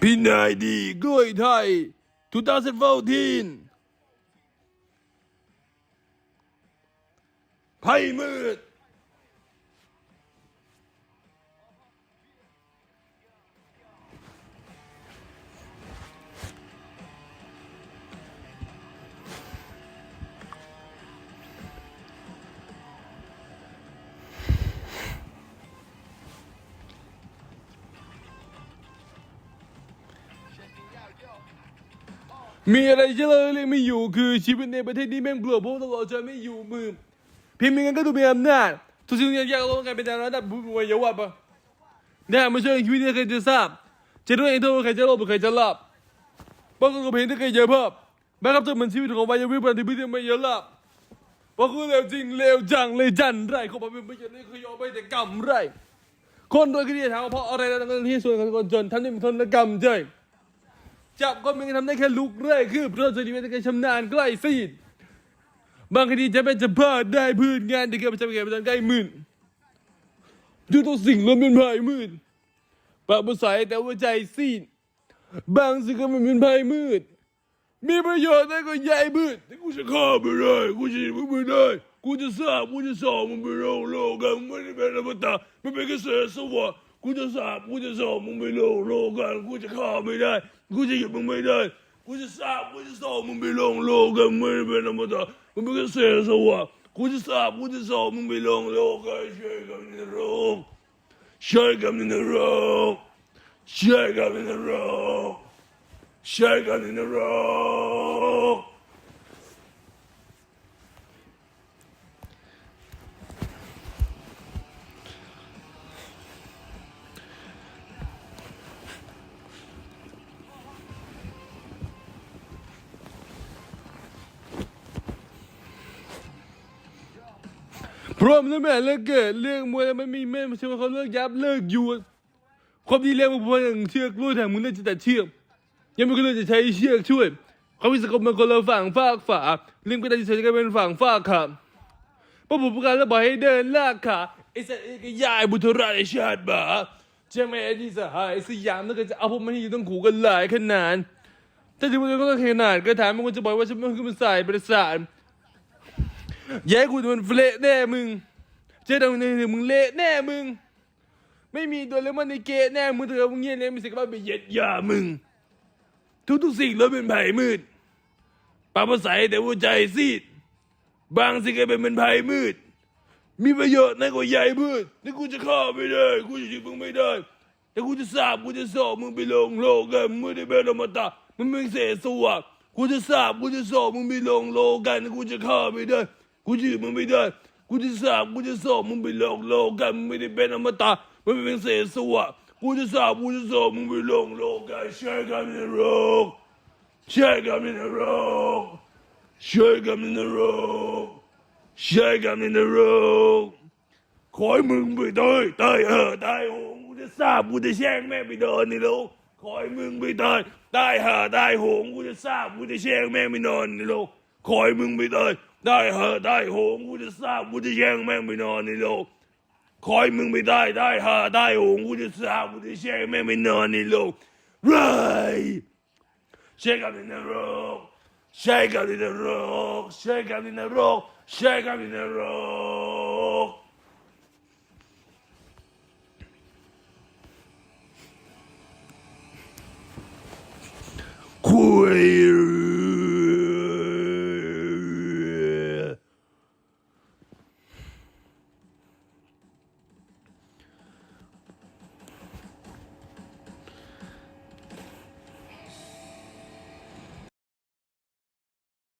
พี่นายดีกล้วยไทย2014 ไพ่มืด มีอะไรเฉลยเลยไม่อยู่คือชีวิตในประเทศนี้แม่งกลัวเพราะตลอดจะไม่อยู่มือเพียงมีเงินก็ดูมีอำนาจทุกสิ่งทุกอย่างลงกันเป็นระดับผู้วัยวะปะเนี่ยมาช่วยชีวิตใครจะทราบจะด้วยเองเท่าใครจะรบหรือใครจะลับบางคนก็เห็นที่ใครเยอะเพิ่มแม้ครับจะเหมือนชีวิตของวัยรุ่นปฏิบัติไม่เยอะลับบางคนเลวจริงเลวจังเลยจันไรเขาบอกไม่ใช่ไม่เคยยอมไปแต่กรรมไรคนโดยคดีถามว่าเพราะอะไรนะทั้งที่ส่วนของคนจนทำให้มันทนกรรมใจ จับคนมันทำได้แค่ลุกเรื่อยคือเพราะจะดีไม่ได้แค่ชำนาญใกล้ซีดบางคดีจะเป็นจะพลาดได้พื้นงานที่เกิดประจำเกิดประจำใกล้หมื่นดูตัวสิ่งล้มเป็นภายมืดปากภาษาแต่ว่าใจซีดบางสิ่งก็มันเป็นภายมืด มีประโยชน์แต่ก็ใหญ่มืดแต่กูจะฆ่าไม่ได้กูจะมึงไม่ได้กูจะสาบกูจะสอบมึงไปโลกโลกกันมึงไม่ได้เป็นอมตะมันเป็นกระแสสวะ กูจะสาบกูจะสอบมึงไปโลกโลกกันกูจะฆ่าไม่ได้ กูจะหยุดมึงไม่ได้ กูจะสาบกูจะสอบมึงไปโลกโลกกันมึงไม่เป็นอมตะมันเป็นกระแสสวะกูจะสาบกูจะสอบมึงไปโลกโลกกันช่วยกันในโลกช่วยกันในโลกช่วยกันในโลก Shake it in the พร้อมแล้วแม่เลิกเกิดเรื่องมวยแล้วมันมีแม่ม่ใช่ว่าเขาเลิกยับเลิกยวดความดีเรื่องมันพออย่างเชือกลวดแทงมึงน่าจะตัดเชือกยังไม่เคยจะใช้เชือกช่วยเขาวิศกรรมเป็นคนละฝั่งฝากฝาลิงก์ไดสินใจกันเป็นฝั่งฝากขาพระผู้ประกาศแล้วบอกให้เดินลากขาไอ้สัตว์ไอ้กยายบุตรราชชาติบ่าใช่ไหมไอ้ที่สหายสยามนั่นก็จะเอาพวกมันที่อยู่ต้องขู่กันหลายขนาดถ้าถึงมันก็ขนาดก็ถามมันก็จะบอกว่าฉันมันคือมันสายประสาท แย่กูมันเละแน่มึงเจ๊ดำเนี่ยมึงเละแน่มึง ไม่มีตัวเลมอนในเกะแน่มึงเถอะมึงเงี้ยเนี่ยมีสิทธิ์ว่าไปเหยียดยามึง ทุกๆสิ่งล้วนเป็นไผ่มืดปากภาษาแต่หัวใจซีด บางสิ่งก็เป็นเป็นไผ่มืด มีประโยชน์ในกว่าใหญ่มืดแต่กูจะฆ่าไม่ได้กูจะยิงมึงไม่ได้แต่กูจะสาบกูจะสอบมึงไปลงโลกกันมึงไม่ได้เป็นอมตะมึงเป็นเศษสวะกูจะสาบกูจะสอบมึงไปลงโลกกันกูจะฆ่าไม่ได้ กูจะยิงมึงไม่ได้กูจะสาบกูจะสอบมึงไปโลงโลกกันมึงไม่ได้เป็นอมตะมึงเป็นเศษสวะกูจะสาบกูจะสอบมึงไปโลงโลกกันใช่กันในโลก Shake 'em in the road. Shake 'em in the road. Shake 'em in the road. ขอให้มึงไปตายตายเออตายโหงกูจะทราบกูจะแช่งแม่ไปเดินในโลกขอให้มึงไปตายตายเออตายโหงกูจะทราบกูจะแช่งแม่ไปนอนในโลกขอให้มึงไปตาย ได้เหอได้โหงกูจะสร้างกูจะแย่งแม่งไปนอนในโลกคอยมึงไม่ได้ได้เหอได้โหงกูจะสร้างกูจะแย่งแม่งไปนอนในโลกไรเช่กันในโลกเช่กันในโลกเช่กันในโลกเช่กันในโลก